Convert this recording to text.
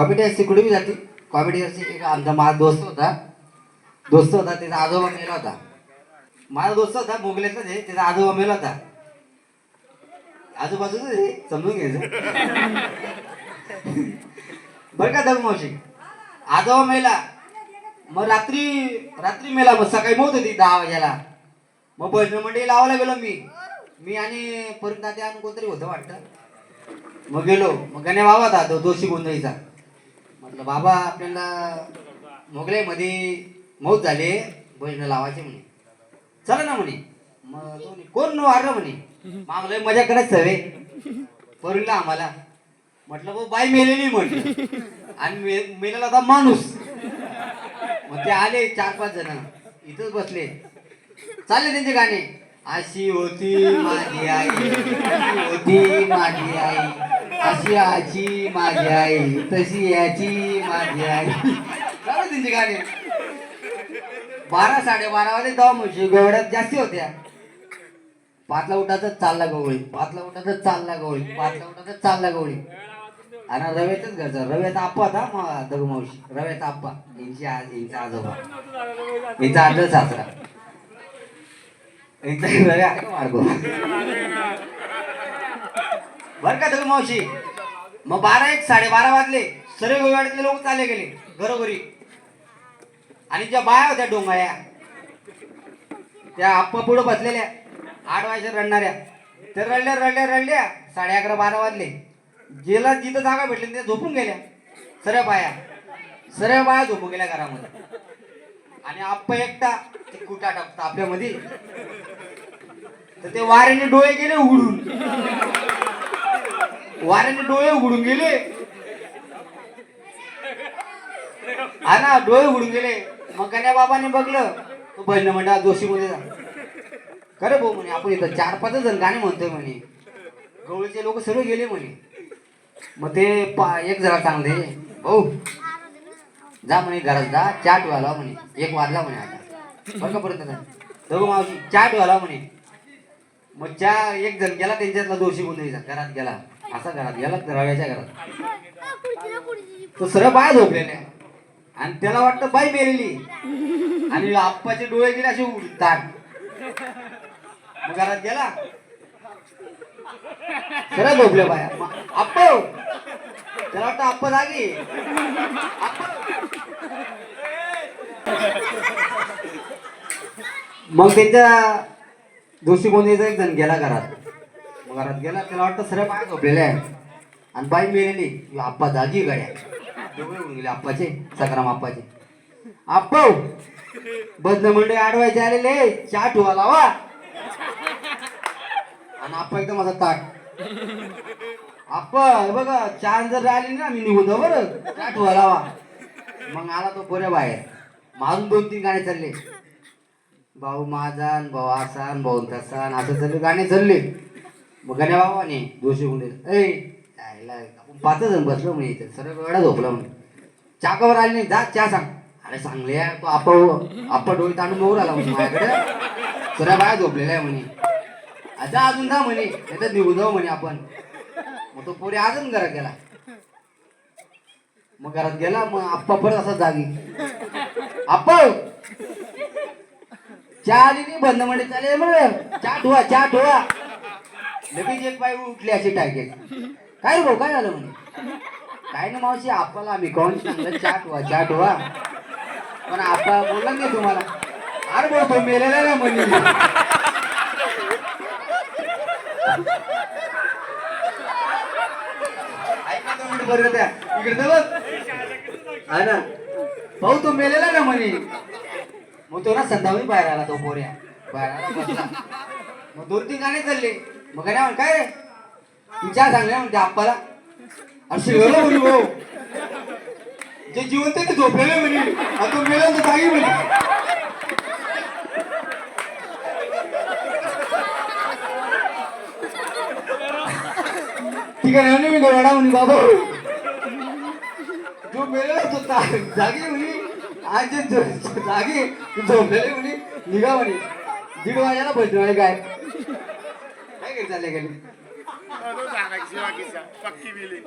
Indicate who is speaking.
Speaker 1: Comedy असते कुठे बी जाते कॉमेडी असते एक आमचा माझा दोस्त होता. दोस्त होता त्याचा आजोबा मेला होता. माझा दोस्त होता मोगल्याचाच आहे. त्याचा आजोबा मेला होता. आजूबाजूच आहे समजून घ्यायचं. बरं का दगू मावशी? आजोबा मेला. मग रात्री रात्री मेला. मग सकाळी मोत होती दहा वाजेला. मग भजन मंडळी लावायला गेलो मी. मी आणि परत दादा आणि कोणतरी होतं वाटतं. मग गेलो. मग गण्या बाबा होता तो दोषी गोंधळीचा. म्हटलं बाबा आपल्याला मोगल्यामध्ये मौत झाले भजन लावायचे म्हणे. चला ना म्हणे. मग म्हणे, कोण वारलं म्हणे? मागलोय मजा करायचं करून ना आम्हाला. म्हटलं भाऊ बाई मेलेली म्हणे. आणि मेलेला होता माणूस. मग ते आले चार पाच जण. इथंच बसले. चालले त्यांचे गाणे. अशी होती माझी आई होती माझी आई. अशी आजी माझी आई. तशी याची माझी आई. चालू त्यांचे गाणे. बारा साडेबारा वाजे तेव्हा म्हणजे जास्ती होत्या. पाचला उठाच चालला गवळी. पाचला उठाच चालला गवळी. पाचला उठाच चालला गवळी. आणि रव्याचाच घरचा. रव्याचा आप्पा होता मा- दगू मावशी. रव्याचा आप्पा. यांची आज यांचा आजोबा. यांचा आजच सासरा. यांचा रव्या मार्गो. बर का तुम्ही मावशी? मग बारा एक साडेबारा वाजले. सर्व गोव्यातले लोक चालले गेले. घरोघरी. आणि ज्या बाया होत्या डोंगाळ्या त्या आप्पा पुढं बसलेल्या आठ वाजता रडणाऱ्या. त्या रडल्या रडल्या रडल्या. साडे अकरा बारा वाजले. जेला जिथं जागा भेटली त्या झोपून गेल्या. सर्व बाया. सर्व बाया झोपून गेल्या घरामध्ये. आणि आप्पा एकटा ते कुटा टाकता आपल्यामध्ये तर ते वाऱ्याने डोळे गेले उघडून. वाऱ्याने डोळे उघडून गेले. हा ना डोळे उघडून गेले. मग गण्या बाबाने बघलं तो बहिण म्हणा जोशी मध्ये जा. खरे भाऊ म्हणे आपण इथं चार पाच जण गाणे म्हणतोय म्हणे. गवळीचे लोक सर्व गेले म्हणे. मग ते पा एक जरा चांगले. भाऊ जा म्हणे घरात जा. चाट व्हायला म्हणे. एक वाजला म्हणे आता. बरं का परत दगू मावशी चाट व्हायला म्हणे. मग चहा एक जण गेला त्यांच्यातला दोषी गोंधळीचा घरात गेला. असा घरात गेला रव्याच्या घरात. तो सरळ बाय झोपलेले आणि त्याला वाटतं बाई मेलेली. आणि आप्पाचे डोळे गेले असे उडतात. मग घरात गेला. सरळ झोपले बाया. आप्पा हो. त्याला वाटतं आप्पा जागी. मग त्यांच्या दोषी गोंधळीचा एक जण गेला घरात. घरात गेला त्याला वाटतं सगळ्या बाया झोपलेले आहे. आणि बाई मेलेली आप्पा जागी गड्या. डोळे होऊन गेले आप्पाचे सकाराम आप्पाचे आप्पा हो, बदल मंडळी आडवायचे आलेले चहा ठेवा लावा. आणि आप्पा एकदम असा ताक. आप्पा बघा चहा जर राहिली ना मी निघून जाऊ बरं. चहा ठेवा लावा. मग आला तो पोऱ्या बाहेर. मारून दोन तीन गाणे चालले. भाऊ माझा भाऊ असा भाऊ तसा असं चालले गाणे चालले. मग गण्या बाबाने दोषी गुंडे ऐ आपण पाच जण बसलो म्हणे इथे. सरळ वेळा झोपला म्हणे. चाकावर आली नाही जा चहा सांग. अरे सांगले तो आपा आपा डोळी ताणून मोर आला म्हणे माझ्याकडे. सरळ बाया झोपलेला आहे म्हणे. आता अजून जा म्हणे त्याच्यात निघून जाऊ म्हणे आपण. मग तो पोरी अजून घरात गेला. मग घरात गेला मग आप्पा परत असा जागी. आप्पा चहा आली नाही बंद म्हणे चालेल बरं चहा ठेवा चहा ठेवा. लगेच एक बाई उठली अशी टाकेल. काय रे भाऊ काय झालं म्हणे? काय ना मावशी आपल्याला आम्ही कोण सांगलं चाट व्हा चाट व्हा. पण आपा बोलला नाही तुम्हाला. अरे भाऊ तो मेलेला ना म्हणजे ऐका बरं त्या. इकडे बघ हा ना? भाऊ तो मेलेला ना म्हणे. मग तो ना संध्याकाळी बाहेर आला तो पोऱ्या. बाहेर आला मग दोन तीन गाणे चालले. मग काय म्हण काय रे? विचार सांगले म्हणते आप्पाला. असे गेलो म्हणे भाऊ. जे जिवंत आहे ते झोपलेले म्हणे. आता तो मेला तर जागी म्हणे. ठीक आहे ना मी गोराडा म्हणे बाबा. जो मेलेला तो ता- जागी म्हणे. आज जे जागे जागी झोपलेले म्हणे निघा म्हणे. दीड वाजायला भजन काय काय करत चालले गेले
Speaker 2: सांगायची बाकीचा पक्की बिली